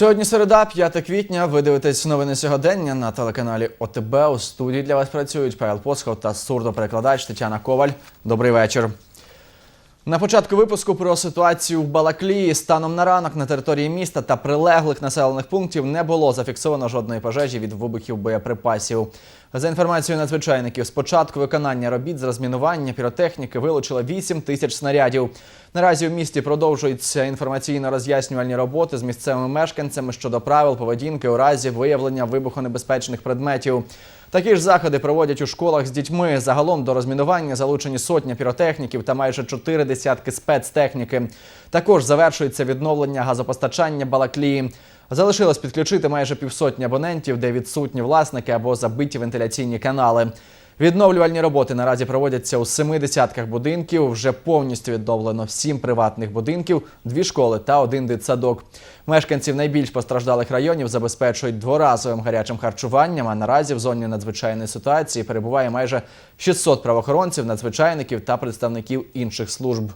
Сьогодні середа, 5 квітня. Ви дивитесь новини сьогодення на телеканалі ОТБ. У студії для вас працюють Павел Посхов та сурдоперекладач Тетяна Коваль. Добрий вечір. На початку випуску про ситуацію в Балаклії станом на ранок на території міста та прилеглих населених пунктів не було зафіксовано жодної пожежі від вибухів боєприпасів. За інформацією надзвичайників, з початку виконання робіт з розмінування піротехніки вилучили 8 тисяч снарядів. Наразі в місті продовжуються інформаційно-роз'яснювальні роботи з місцевими мешканцями щодо правил поведінки у разі виявлення вибухонебезпечних предметів. Такі ж заходи проводять у школах з дітьми. Загалом до розмінування залучені сотня піротехніків та майже чотири десятки спецтехніки. Також завершується відновлення газопостачання Балаклії. Залишилось підключити майже півсотні абонентів, де відсутні власники або забиті вентиляційні канали. Відновлювальні роботи наразі проводяться у семи десятках будинків. Вже повністю відновлено сім приватних будинків, дві школи та один дитсадок. Мешканців найбільш постраждалих районів забезпечують дворазовим гарячим харчуванням. А наразі в зоні надзвичайної ситуації перебуває майже 600 правоохоронців, надзвичайників та представників інших служб.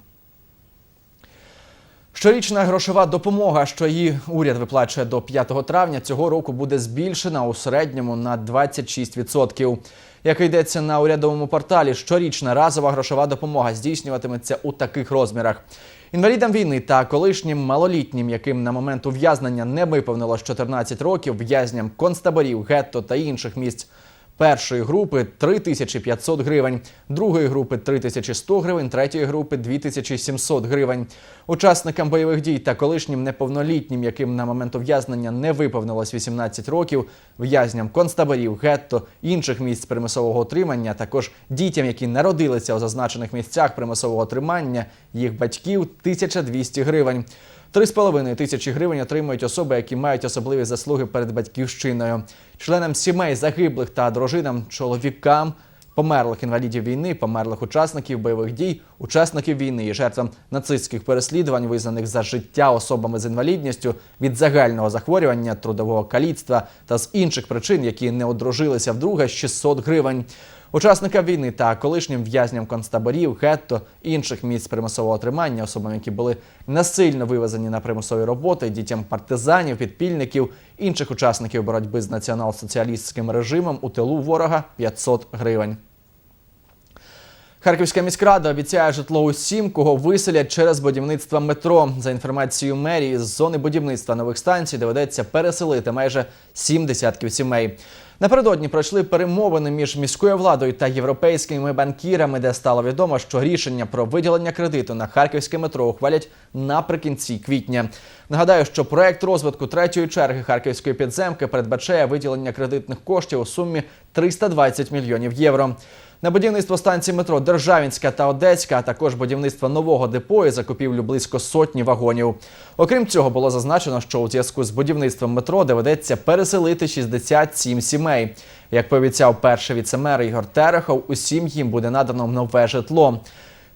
Щорічна грошова допомога, що її уряд виплачує до 5 травня, цього року буде збільшена у середньому на 26%. Як йдеться на урядовому порталі, щорічна разова грошова допомога здійснюватиметься у таких розмірах. Інвалідам війни та колишнім малолітнім, яким на момент ув'язнення не виповнилось 14 років, в'язням концтаборів, гетто та інших місць першої групи 3500 гривень, другої групи 3100 гривень, третьої групи 2700 гривень. Учасникам бойових дій та колишнім неповнолітнім, яким на момент ув'язнення не виповнилось 18 років, в'язням концтаборів, гетто, інших місць примусового утримання, а також дітям, які народилися у зазначених місцях примусового тримання, їх батьків 1200 гривень. 3,5 тисячі гривень отримують особи, які мають особливі заслуги перед батьківщиною. Членам сімей загиблих та дружинам, чоловікам, померлих інвалідів війни, померлих учасників бойових дій, учасників війни і жертвам нацистських переслідувань, визнаних за життя особами з інвалідністю від загального захворювання, трудового каліцтва та з інших причин, які не одружилися вдруге, 600 гривень. Учасникам війни та колишнім в'язням концтаборів, гетто, інших місць примусового тримання, особам, які були насильно вивезені на примусові роботи, дітям партизанів, підпільників, інших учасників боротьби з націонал-соціалістським режимом у тилу ворога 500 гривень. Харківська міськрада обіцяє житло усім, кого виселять через будівництво метро. За інформацією мерії, з зони будівництва нових станцій доведеться переселити майже сім десятків сімей. Напередодні пройшли перемовини між міською владою та європейськими банкірами, де стало відомо, що рішення про виділення кредиту на харківське метро ухвалять наприкінці квітня. Нагадаю, що проект розвитку третьої черги харківської підземки передбачає виділення кредитних коштів у сумі 320 мільйонів євро. На будівництво станцій метро Державінська та Одеська, а також будівництво нового депо і закупівлю близько сотні вагонів. Окрім цього, було зазначено, що у зв'язку з будівництвом метро доведеться переселити 67 сімей. Як пообіцяв перший віцемер Ігор Терехов, усім їм буде надано нове житло.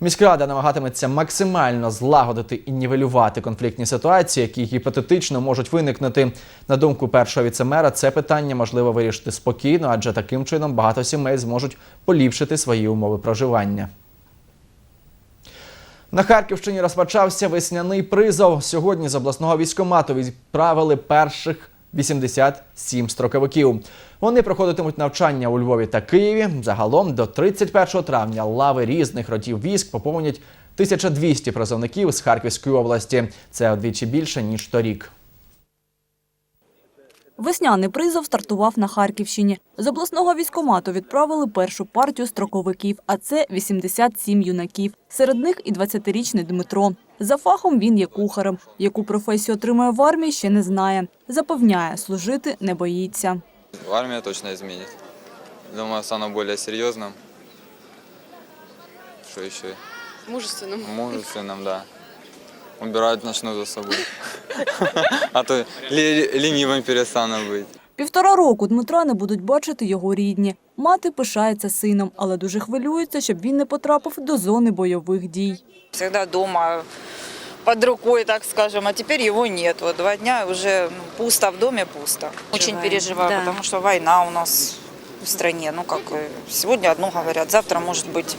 Міськрада намагатиметься максимально злагодити і нівелювати конфліктні ситуації, які гіпотетично можуть виникнути. На думку першого віцемера, це питання можливо вирішити спокійно, адже таким чином багато сімей зможуть поліпшити свої умови проживання. На Харківщині розпочався весняний призов. Сьогодні з обласного військомату відправили перших 87 строковиків. Вони проходитимуть навчання у Львові та Києві. Загалом до 31 травня лави різних родів військ поповнять 1200 призовників з Харківської області. Це вдвічі більше ніж торік. Весняний призов стартував на Харківщині. З обласного військомату відправили першу партію строковиків, а це 87 юнаків. Серед них і 20-річний Дмитро. За фахом він є кухарем. Яку професію отримає в армії, ще не знає. Запевняє, служити не боїться. Армия точно изменит. Думаю, стану более серьезным. Что еще? Мужественным. Мужественным, да. Убирать начну за собой. А то ле- ленивым перестану быть. Півтора року Дмитра не будуть бачити його рідні. Мати пишається сином, але дуже хвилюється, щоб він не потрапив до зони бойових дій. всегда дома под рукой, так скажем, а теперь его нет. Вот два дня уже ну, пусто в доме, пусто. Очень Переживаем, переживаю, да. потому что война у нас в стране. Ну, как э, сегодня одно говорят, завтра, может быть,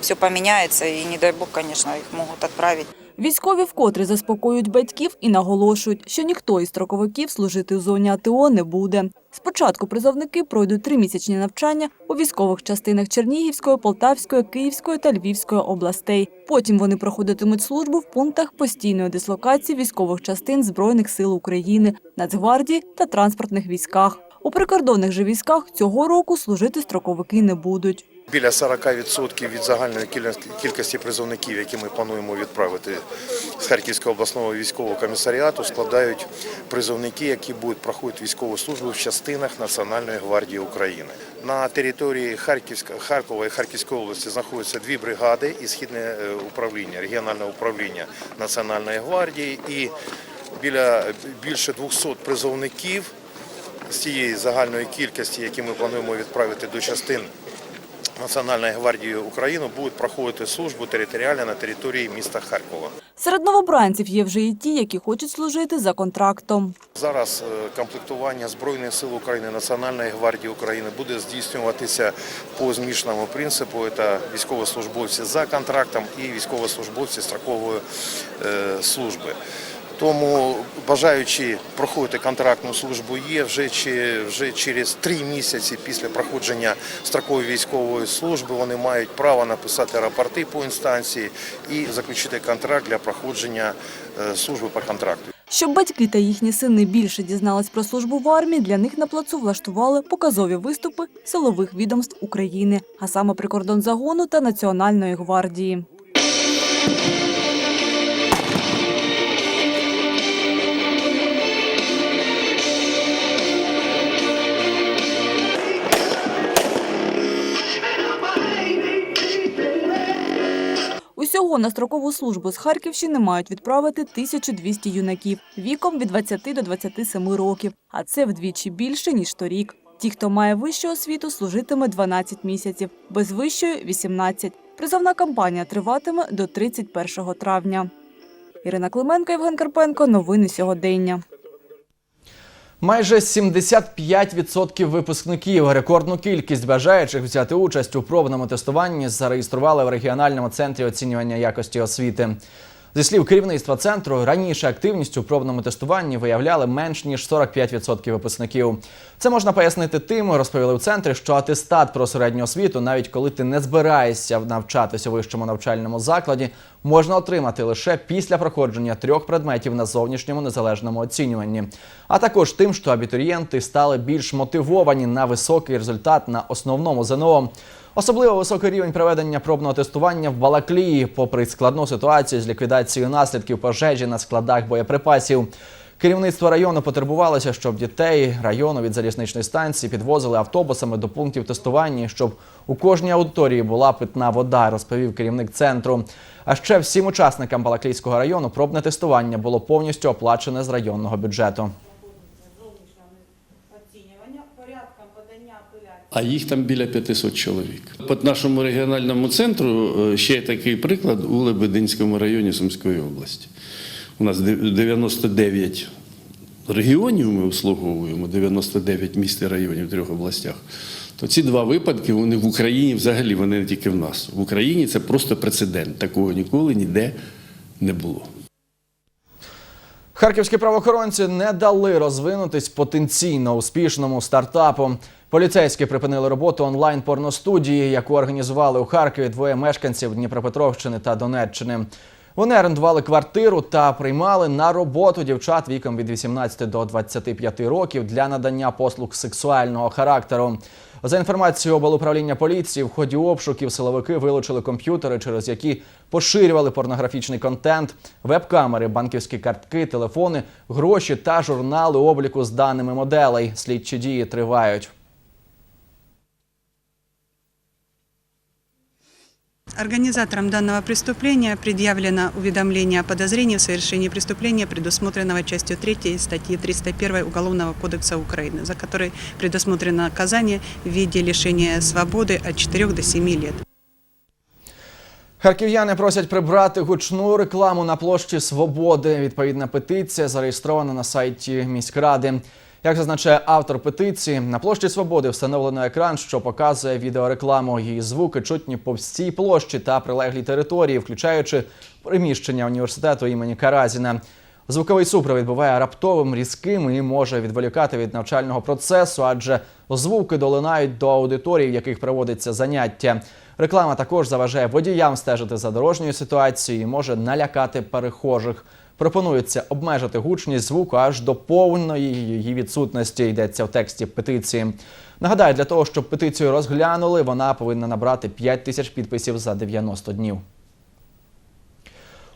все поменяется, и не дай бог, конечно, их могут отправить. Військові вкотре заспокоюють батьків і наголошують, що ніхто із строковиків служити в зоні АТО не буде. Спочатку призовники пройдуть тримісячні навчання у військових частинах Чернігівської, Полтавської, Київської та Львівської областей. Потім вони проходитимуть службу в пунктах постійної дислокації військових частин Збройних сил України, Нацгвардії та транспортних військах. У прикордонних же військах цього року служити строковики не будуть. Біля 40% від загальної кількості- призовників, які ми плануємо відправити з Харківського обласного військового комісаріату, складають призовники, які будуть проходити військову службу в частинах Національної гвардії України. На території Харківська, Харкова і Харківської області знаходяться дві бригади і східне е, управління, регіональне управління Національної гвардії і біля більше 200 призовників з цієї загальної кількості, які ми плануємо відправити до частин Національної гвардії України, будуть проходити службу територіально на території міста Харкова. Серед новобранців є вже і ті, які хочуть служити за контрактом. Зараз е, комплектування Збройних сил України, Національної гвардії України буде здійснюватися по змішаному принципу. Це військовослужбовці за контрактом і військовослужбовці строкової е, служби. Тому бажаючи проходити контрактну службу є вже, вже через три місяці після проходження строкової військової служби вони мають право написати рапорти по інстанції і заключити контракт для проходження е, служби по контракту. Щоб батьки та їхні сини більше дізнались про службу в армії, для них на плацу влаштували показові виступи силових відомств України, а саме прикордонзагону та Національної гвардії. На строкову службу з Харківщини мають відправити 1200 юнаків віком від 20 до 27 років, а це вдвічі більше, ніж торік. Ті, хто має вищу освіту, служитиме 12 місяців, без вищої – 18. Призовна кампанія триватиме до 31 травня. Ірина Клименко, Євген Карпенко. Новини сьогодення. Майже 75% випускників, рекордну кількість бажаючих взяти участь у пробному тестуванні зареєстрували в регіональному центрі оцінювання якості освіти. Зі слів керівництва центру, раніше активність у пробному тестуванні виявляли менш ніж 45% випускників. Це можна пояснити тим, розповіли у центрі, що атестат про середню освіту, навіть коли ти не збираєшся навчатися у вищому навчальному закладі, можна отримати лише після проходження трьох предметів на зовнішньому незалежному оцінюванні, а також тим, що абітурієнти стали більш мотивовані на високий результат на основному ЗНО. Особливо високий рівень проведення пробного тестування в Балаклії, попри складну ситуацію з ліквідацією наслідків пожежі на складах боєприпасів. Керівництво району потребувалося, щоб дітей району від залізничної станції підвозили автобусами до пунктів тестування, щоб у кожній аудиторії була питна вода, розповів керівник центру. А ще всім учасникам Балаклійського району пробне тестування було повністю оплачене з районного бюджету. А їх там біля 500 чоловік. По нашому регіональному центру е, ще є такий приклад у Лебединському районі Сумської області. У нас де- 99 регіонів ми обслуговуємо, 99 міст і районів в трьох областях. То ці два випадки вони в Україні взагалі вони не тільки в нас. В Україні це просто прецедент. Такого ніколи ніде не було. Харківські правоохоронці не дали розвинутись потенційно успішному стартапу. Поліцейські припинили роботу онлайн порностудії, яку організували у Харкові двоє мешканців Дніпропетровщини та Донеччини. Вони орендували квартиру та приймали на роботу дівчат віком від 18 до 25 років для надання послуг сексуального характеру. За інформацією облуправління поліції, в ході обшуків силовики вилучили комп'ютери, через які поширювали порнографічний контент, веб-камери, банківські картки, телефони, гроші та журнали обліку з даними моделей. Слідчі дії тривають. Организаторам данного преступления предъявлено уведомление о подозрении в совершении преступления, предусмотренного частью 3 статьи 301 Уголовного кодекса Украины, за которой предусмотрено наказание в виде лишения свободы от 4 до 7 лет. Харків'яни просять прибрати гучну рекламу на площі Свободи. Відповідна петиція зареєстрована на сайті міськради. Як зазначає автор петиції, на площі Свободи встановлено екран, що показує відеорекламу. Її звуки чутні по всій площі та прилеглій території, включаючи приміщення університету імені Каразіна. Звуковий супровід буває раптовим, різким і може відволікати від навчального процесу, адже звуки долинають до аудиторій, в яких проводиться заняття. Реклама також заважає водіям стежити за дорожньою ситуацією і може налякати перехожих. Пропонується обмежити гучність звуку аж до повної її відсутності. Йдеться в тексті петиції. Нагадаю, для того, щоб петицію розглянули, вона повинна набрати 5 тисяч підписів за 90 днів.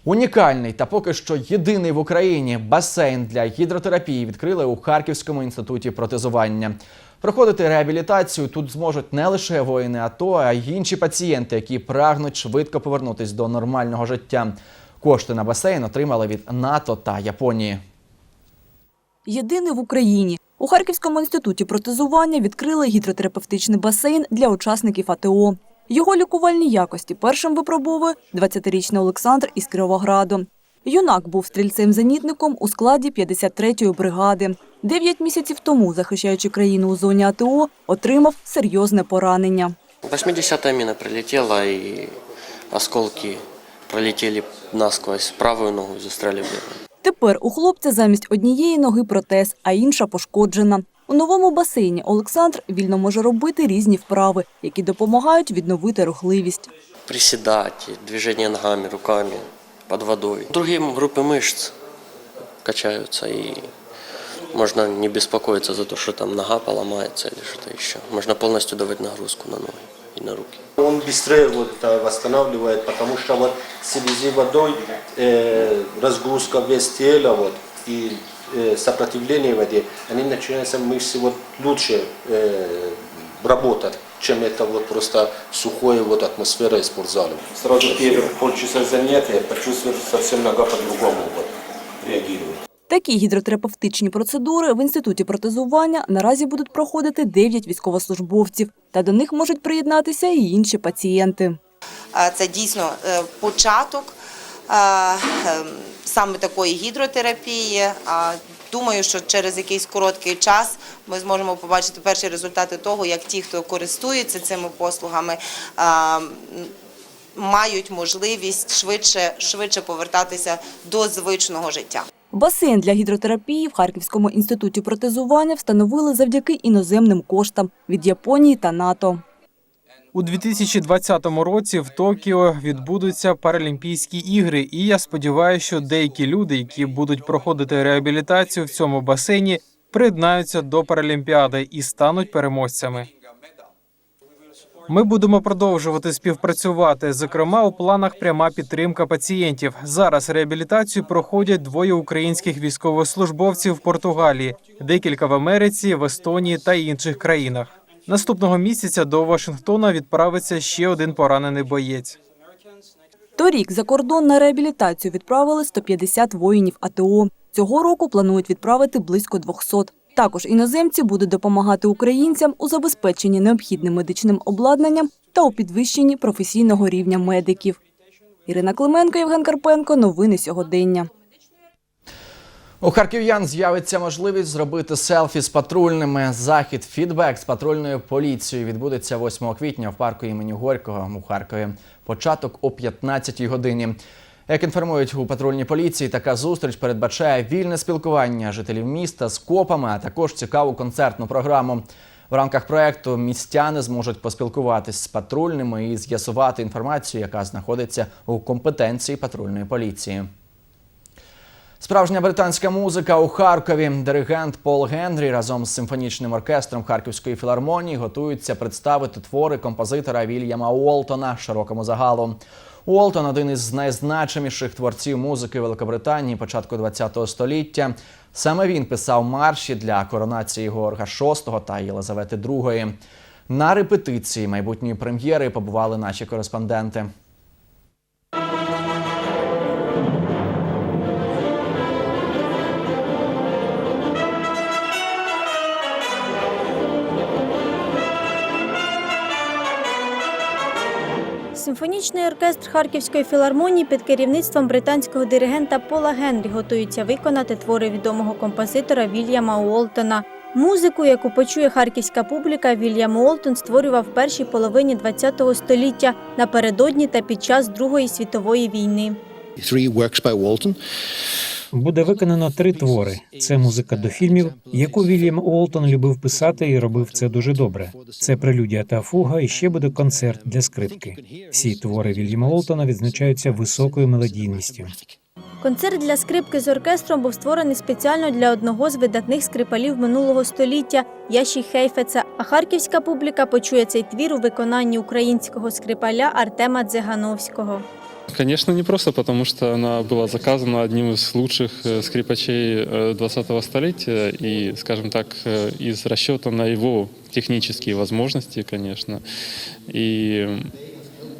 Унікальний та поки що єдиний в Україні басейн для гідротерапії відкрили у Харківському інституті протезування. Проходити реабілітацію тут зможуть не лише воїни АТО, а й інші пацієнти, які прагнуть швидко повернутися до нормального життя. Кошти на басейн отримали від НАТО та Японії. Єдиний в Україні. У Харківському інституті протезування відкрили гідротерапевтичний басейн для учасників АТО. Його лікувальні якості першим випробовує 20-річний Олександр із Кіровограду. Юнак був стрільцем-зенітником у складі 53-ї бригади. Дев'ять місяців тому, захищаючи країну у зоні АТО, отримав серйозне поранення. 80-я мина прилетела, и осколки пролетели насквозь правую ногу, застряли. Тепер у хлопця замість однієї ноги протез, а інша пошкоджена. У новому басейні Олександр вільно може робити різні вправи, які допомагають відновити рухливість. Приседать, движение ногами, руками, под водой. Другие группы мышц качаются, и можно не беспокоиться за то, что там нога поломается или что-то еще. Можно полностью давать нагрузку на ноги на руки. Он быстрее вот, э, восстанавливает, потому что вот в связи с водой э, разгрузка вес тела вот, и э, сопротивление воде, они начинаются мышцы вот лучше э, работать, чем это вот просто сухое вот атмосфера из спортзала. Сразу первые полчаса занятия почувствовал совсем нога по-другому вот, реагирует. Такі гідротерапевтичні процедури в інституті протезування наразі будуть проходити 9 військовослужбовців, та до них можуть приєднатися і інші пацієнти. Це дійсно е, початок ем, саме такої гідротерапії. Думаю, що через якийсь короткий час ми зможемо побачити перші результати того, як ті, хто користується цими послугами, мають можливість швидше, швидше повертатися до звичного життя. Басейн для гідротерапії в Харківському інституті протезування встановили завдяки іноземним коштам від Японії та НАТО. У 2020 році в Токіо відбудуться Паралімпійські ігри, і я сподіваюся, що деякі люди, які будуть проходити реабілітацію в цьому басейні, приєднаються до Паралімпіади і стануть переможцями. Ми будемо продовжувати співпрацювати. Зокрема, у планах пряма підтримка пацієнтів. Зараз реабілітацію проходять двоє українських військовослужбовців в Португалії, декілька в Америці, в Естонії та інших країнах. Наступного місяця до Вашингтона відправиться ще один поранений боєць. Торік за кордон на реабілітацію відправили 150 воїнів АТО. Цього року планують відправити близько 200. Також іноземці будуть допомагати українцям у забезпеченні необхідним медичним обладнанням та у підвищенні професійного рівня медиків. Ірина Клименко, Євген Карпенко. Новини сьогодення. У харків'ян з'явиться можливість зробити селфі з патрульними. Захід фідбек з патрульною поліцією відбудеться 8 квітня в парку імені Горького у Харкові. Початок о 15 годині. Як інформують у патрульній поліції, така зустріч передбачає вільне спілкування жителів міста з копами, а також цікаву концертну програму. В рамках проекту містяни зможуть поспілкуватись з патрульними і з'ясувати інформацію, яка знаходиться у компетенції патрульної поліції. Справжня британська музика у Харкові. Диригент Пол Генрі разом з симфонічним оркестром Харківської філармонії готуються представити твори композитора Вільяма Уолтона широкому загалу. Уолтон один із найзначиміших творців музики Великобританії початку ХХ століття. Саме він писав марші для коронації Георга VI та Єлизавети II. На репетиції майбутньої прем'єри побували наші кореспонденти. Симфонічний оркестр Харківської філармонії під керівництвом британського диригента Пола Генрі готується виконати твори відомого композитора Вільяма Уолтона. Музику, яку почує харківська публіка, Вільям Уолтон створював в першій половині ХХ століття напередодні та під час Другої світової війни. Three works by Walton. Буде виконано три твори. Це музика до фільмів, яку Вільям Уолтон любив писати і робив це дуже добре. Це прелюдія та фуга, і ще буде концерт для скрипки. Всі твори Вільяма Уолтона відзначаються високою мелодійністю. Концерт для скрипки з оркестром був створений спеціально для одного з видатних скрипалів минулого століття Яші Хейфеца. А харківська публіка почує цей твір у виконанні українського скрипаля Артема Дзигановського. Конечно, не просто, потому что она была заказана одним из лучших э, скрипачей э, 20-го столетия и, скажем так, э, из расчета на его технические возможности, конечно. И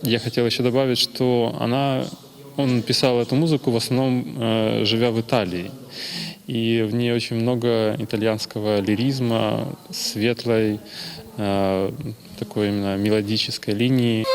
я хотел еще добавить, что она, он писал эту музыку в основном э, живя в Италии. И в ней очень много итальянского лиризма, светлой, э, такой именно мелодической линии.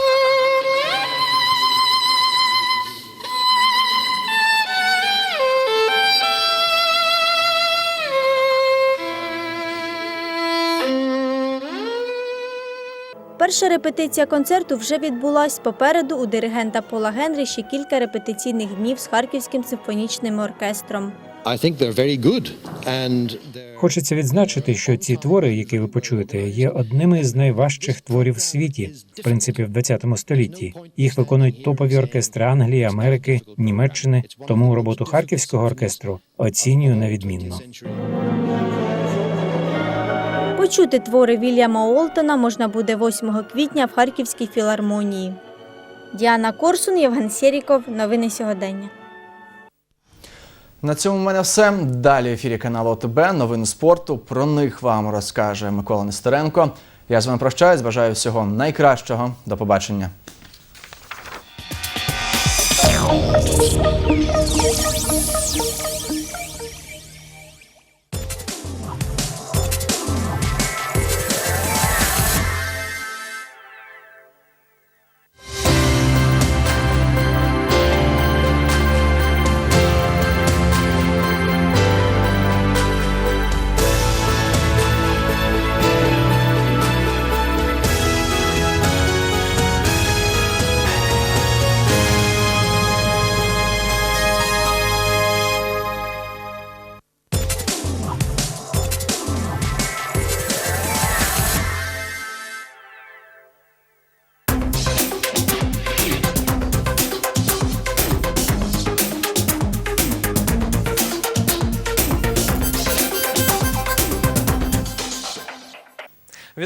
Перша репетиція концерту вже відбулась. Попереду у диригента Пола Генрі ще кілька репетиційних днів з Харківським симфонічним оркестром. Хочеться відзначити, що ці твори, які ви почуєте, є одними з найважчих творів в світі, в принципі, в 20 столітті. Їх виконують топові оркестри Англії, Америки, Німеччини. Тому роботу харківського оркестру оцінюю на відмінно. Почути твори Вільяма Уолтона можна буде 8 квітня в Харківській філармонії. Діана Корсун, Євген Сєріков. Новини сьогодення. На цьому в мене все. Далі в ефірі каналу ОТБ, новини спорту. Про них вам розкаже Микола Нестеренко. Я з вами прощаюсь, бажаю всього найкращого. До побачення.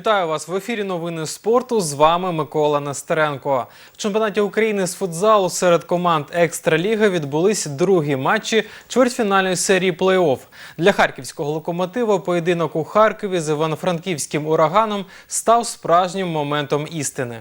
Вітаю вас в ефірі новини спорту. З вами Микола Нестеренко. В чемпіонаті України з футзалу серед команд Екстраліги відбулись другі матчі чвертьфінальної серії плей-офф. Для харківського локомотива поєдинок у Харкові з Івано-Франківським ураганом став справжнім моментом істини.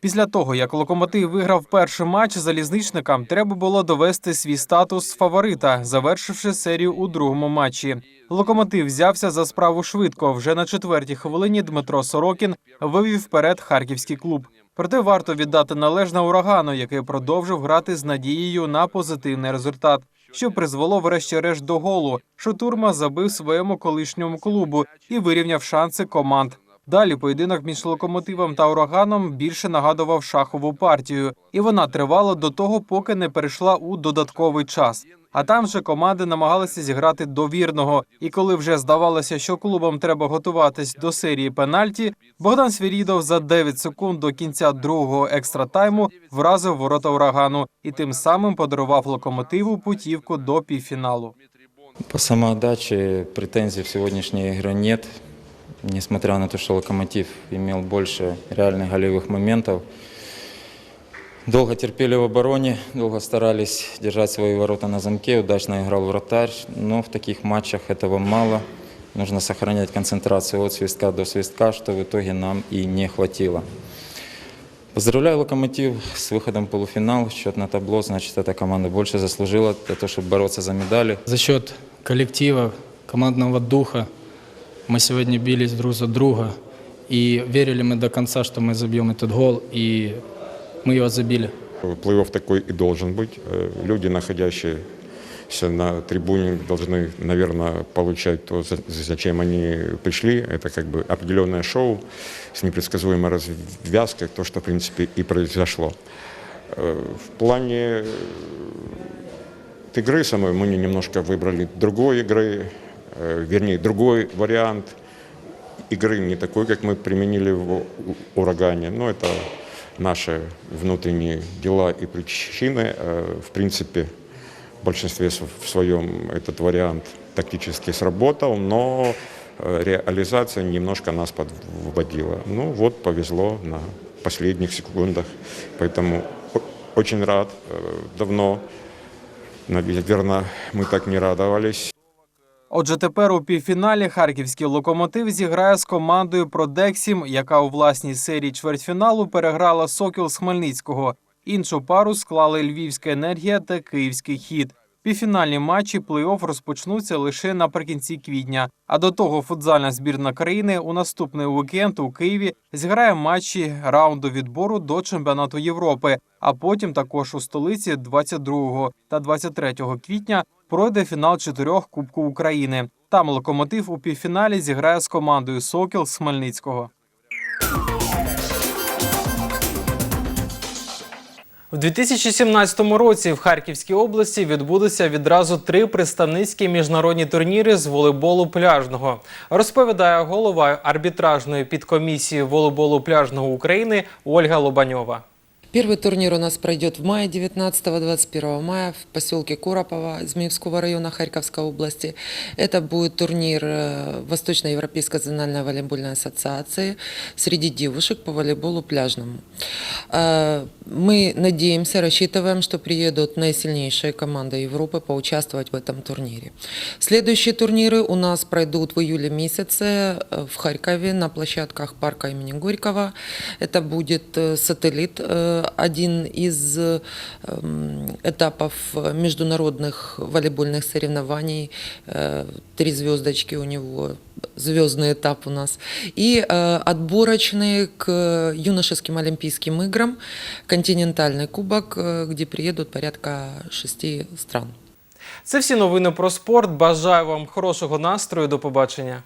Після того, як локомотив виграв перший матч залізничникам, треба було довести свій статус фаворита, завершивши серію у другому матчі. Локомотив взявся за справу швидко. Вже на четвертій хвилині Дмитро Сорокін вивів вперед харківський клуб. Проте варто віддати належне урагану, який продовжив грати з надією на позитивний результат, що призвело врешті-решт до голу. Шутурма забив своєму колишньому клубу і вирівняв шанси команд. Далі поєдинок між локомотивом та ураганом більше нагадував шахову партію, і вона тривала до того, поки не перейшла у додатковий час. А там же команди намагалися зіграти довірного. І коли вже здавалося, що клубам треба готуватись до серії пенальті, Богдан Свірідов за 9 секунд до кінця другого екстратайму вразив ворота урагану і тим самим подарував локомотиву путівку до півфіналу. По самоотдаче претензий в сегодняшней игре нет. Несмотря на то, что «Локомотив» имел больше реальных голевых моментов. Долго терпели в обороне, долго старались держать свои ворота на замке, удачно играл вратарь, но в таких матчах этого мало. Нужно сохранять концентрацию от свистка до свистка, что в итоге нам и не хватило. Поздравляю «Локомотив» с выходом в полуфинал. Счет на табло, значит, эта команда больше заслужила для того, чтобы бороться за медали. За счет коллектива, командного духа мы сегодня бились друг за друга. И верили мы до конца, что мы забьем этот гол. И мы его забили. Плей-офф такой и должен быть. Люди, находящиеся на трибуне, должны, наверное, получать то, за- зачем они пришли. Это как бы определенное шоу с непредсказуемой развязкой, то, что, в принципе, и произошло. Э, В плане игры самой мы немножко выбрали другой игры, вернее, другой вариант игры, не такой, как мы применили в «У- «Урагане». Но это наши внутренние дела и причины. Э, В принципе, в большинстве в своем этот вариант тактически сработал, но э, реализация немножко нас подводила. Ну вот, повезло на последних секундах. Поэтому очень рад. Э, Давно, наверное, мы так не радовались. Отже, тепер у півфіналі харківський локомотив зіграє з командою Продексім, яка у власній серії чвертьфіналу переграла Сокіл з Хмельницького. Іншу пару склали Львівська енергія та Київський хід. Півфінальні матчі плей-офф розпочнуться лише наприкінці квітня. А до того футзальна збірна країни у наступний уікенд у Києві зіграє матчі раунду відбору до чемпіонату Європи. А потім також у столиці 22 та 23 квітня пройде фінал чотирьох Кубку України. Там локомотив у півфіналі зіграє з командою Сокіл з Хмельницького. У 2017 році в Харківській області відбудуться відразу три представницькі міжнародні турніри з волейболу пляжного. Розповідає голова арбітражної підкомісії волейболу пляжного України Ольга Лобаньова. Первый турнир у нас пройдет в мае 19-21 мая в поселке Куропово Змеевского района Харьковской области. Это будет турнир э, Восточноевропейской зональной волейбольной ассоциации среди девушек по волейболу пляжному. Э, Мы надеемся, рассчитываем, что приедут наисильнейшие команды Европы поучаствовать в этом турнире. Следующие турниры у нас пройдут в июле месяце э, в Харькове на площадках парка имени Горького. Это будет сателлит, один из э, м, этапов международных волейбольных соревнований. Э, Три звездочки у него, звездный этап у нас. И э, отборочные к юношеским Олимпийским играм, континентальный кубок, э, где приедут порядка шести стран. Це всі новини про спорт. Бажаю вам хорошого настрою. До побачення.